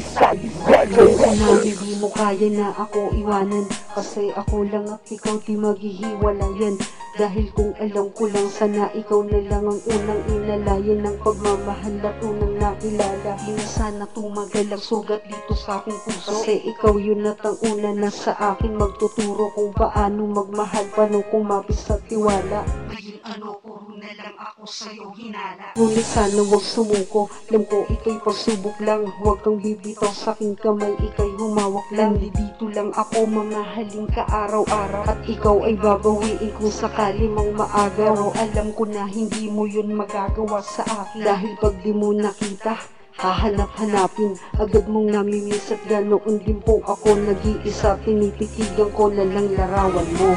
pamilyang respetado. Sinabi di mo kaya na ako iwanan. Kasi ako lang at ikaw di maghihiwalayan. Dahil kung alam ko lang sana ikaw na lang ang unang inalayan Ng pagmamahal na tunang nakilala. Di na sana tumagal ang sugat dito sa aking puso. Kasi ikaw yun at ang una na sa akin Magtuturo kung paano magmahal Paano kumapis at tiwala. Ngayon ano puro na lang ako sa'yo hinala. Ngunit sana wag sumuko. Alam ko ito'y pagsubok lang. Huwag kang bibitaw sa aking kamay. Ika'y humawak lang. Di dito lang ako mamahalin ka araw-araw. At ikaw ay babawiin kung sakali mang maaga. Pero alam ko na hindi mo yun magagawa sa akin. Dahil pag di mo nakita Hahanap-hanapin, agad mong namimiss at ganoon din po ako nag-iisa. Tinititigan ko na lang larawan mo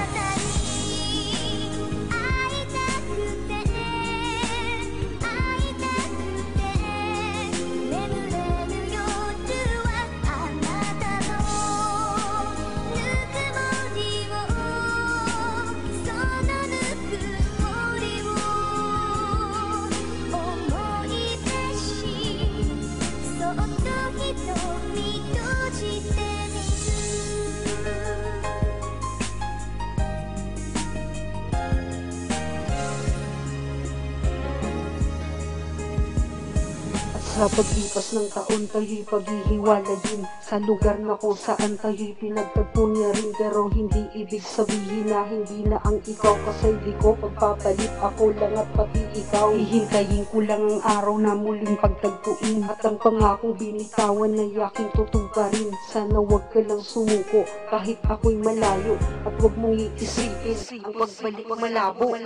Sa paglipas ng taon tayo'y paghihiwalayin Sa lugar na kung saan tayo'y pinagtagpo niya rin. Pero hindi ibig sabihin na hindi na ang ikaw. Kasi di ko pagpapalit. Ako lang at pati ikaw. Hihintayin ko lang ang araw na muling pagtagpuin. At ang pangakong binitawan na yaking tutuparin Sana wag ka lang sumuko kahit ako'y malayo. At wag mong iisipin ang pagbalik malabo.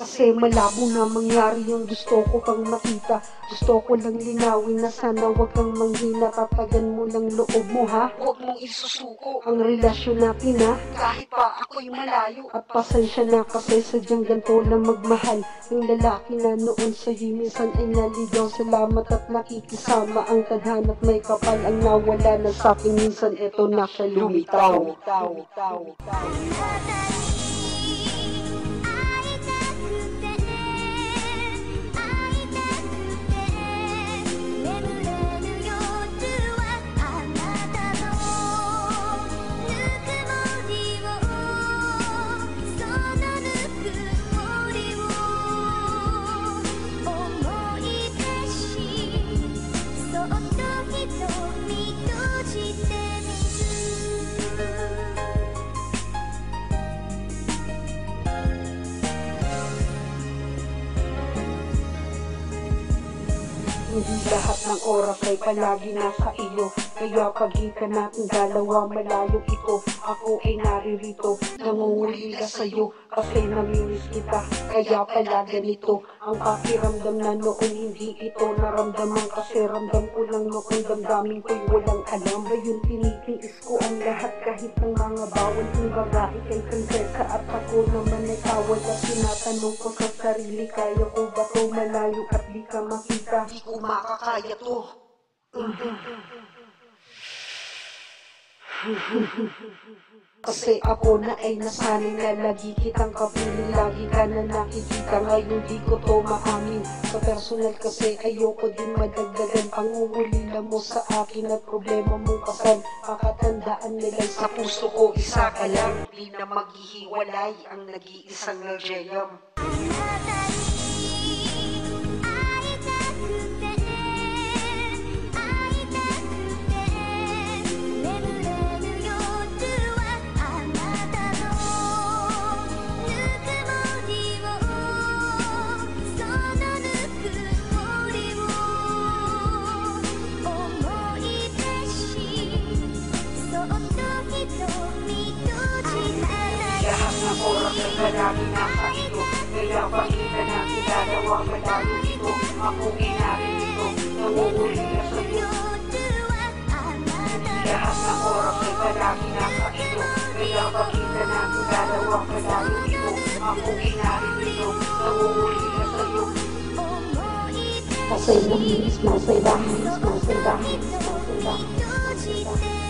Kasi malabo na mangyari yung gusto ko pang makita. Gusto ko lang linawin na sana wag kang manghina. Tatagan mo lang loob mo ha? Huwag mong isusuko ang relasyon natin ha? Kahit pa ako'y malayo. At pasensya na kasi sadyang ganito lang magmahal. Yung lalaki na noon sa'yo minsan ay naligaw. Salamat at nakikisama ang tadhana't may kapal Ang nawala na sa'kin minsan eto na siya lumitaw. Lumitaw, lumitaw, Hindi lahat ng oras ay palagi nasa iyo. Kaya pagitan natin dalawa malayo ito. Ako ay naririto Nangunguli ka sa'yo. Kasi namimiss kita Kaya pala ganito. Ang pakiramdam na noon hindi ito naramdaman. Kasi ramdam ko lang noon damdamin ko'y walang alam. Ngayon tinitiis ko ang lahat kahit ng mga bawal Kung babae kay prinsesa. At ako naman ay tawad At tinatanong ko sa sarili kaya ko ba to malayo at di ka makita? Di ko makakaya to Kasi ako na ay nasanay na lagi kitang kapiling Lagi ka na nakikita. Ngayon di ko to maamin. Sa personal kasi ayoko din madagdagan. Pangungulila mo sa akin at problema mo kasan Pakatandaan nila sa puso ko isa ka lang. Di na maghihiwalay ang nag-iisang Ang marami ng pasto Kaya pakita na kilalawa Madami ito Akong inarin ito Namuuli na sa Lahat ng oras ay marami ng pasto Kaya pakita na kilalawa Madami ito Akong inarin ito Namuuli na sa iyo Masay buhis, masay bahis, masay bahis, masay bahis, masay bahis.